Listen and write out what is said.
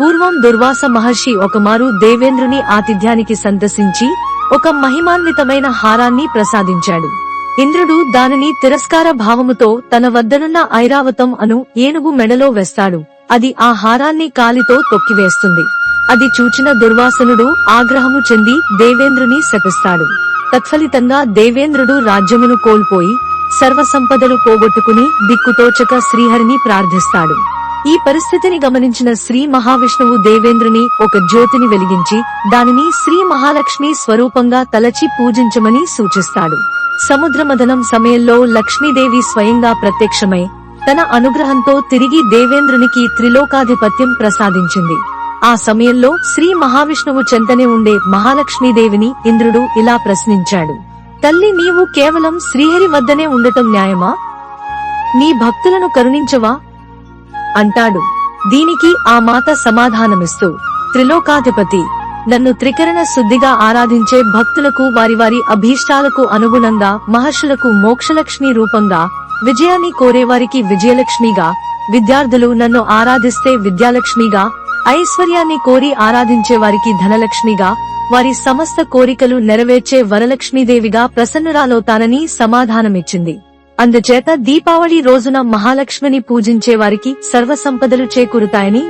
పూర్వం దుర్వాస మహర్షి ఒకమారు దేవేంద్రుని ఆతిథ్యానికి సందర్శించి ఒక మహిమాన్వితమైన హారాన్ని ప్రసాదించాడు. ఇంద్రుడు దానిని తిరస్కార భావముతో తన వద్దనున్న ఐరావతం అను ఏనుగు మెడలో వేస్తాడు. అది ఆ హారాన్ని కాలితో తొక్కివేస్తుంది. అది చూచిన దుర్వాసనుడు ఆగ్రహము చెంది దేవేంద్రుని శపిస్తాడు. తత్ఫలితంగా దేవేంద్రుడు రాజ్యమును కోల్పోయి సర్వసంపదలు పోగొట్టుకుని దిక్కుతోచక శ్రీహరిని ప్రార్థిస్తాడు. ఈ పరిస్థితిని గమనించిన శ్రీ మహావిష్ణువు దేవేంద్రుని ఒక జ్యోతిని వెలిగించి దానిని శ్రీ మహాలక్ష్మి స్వరూపంగా తలచి పూజించమని సూచిస్తాడు. సముద్రమదనం సమయంలో లక్ష్మీదేవి స్వయంగా ప్రత్యక్షమై తన అనుగ్రహంతో తిరిగి దేవేంద్రునికి త్రిలోకాధిపత్యం ప్రసాదించింది. ఆ సమయంలో శ్రీ మహావిష్ణువు చెంతనే ఉండే మహాలక్ష్మీదేవిని ఇంద్రుడు ఇలా ప్రశ్నించాడు. తల్లి నీవు కేవలం శ్రీహరి వద్దనే ఉండటం న్యాయమా? నీ భక్తులను కరుణించవా? అంటాడు. దీనికి ఆ మాత సమాధానమిస్తూ త్రిలోకాధిపతి నన్ను త్రికరణ శుద్ధిగా ఆరాధించే భక్తులకు వారి వారి అభీష్టాలకు అనుగుణంగా మహర్షులకు మోక్షలక్ష్మి రూపంగా విజయాన్ని కోరేవారికి విజయలక్ష్మిగా విద్యార్థులు నన్ను ఆరాధిస్తే విద్యాలక్ష్మిగా ఐశ్వర్యాన్ని కోరి ఆరాధించే వారికి ధనలక్ష్మిగా వారి సమస్త కోరికలు నెరవేర్చే వరలక్ష్మీదేవిగా ప్రసన్నురాలవుతానని సమాధానమిచ్చింది. అందుచేత దీపావళి రోజున మహాలక్ష్మిని పూజించే వారికి సర్వసంపదలు చేకూరుతాయని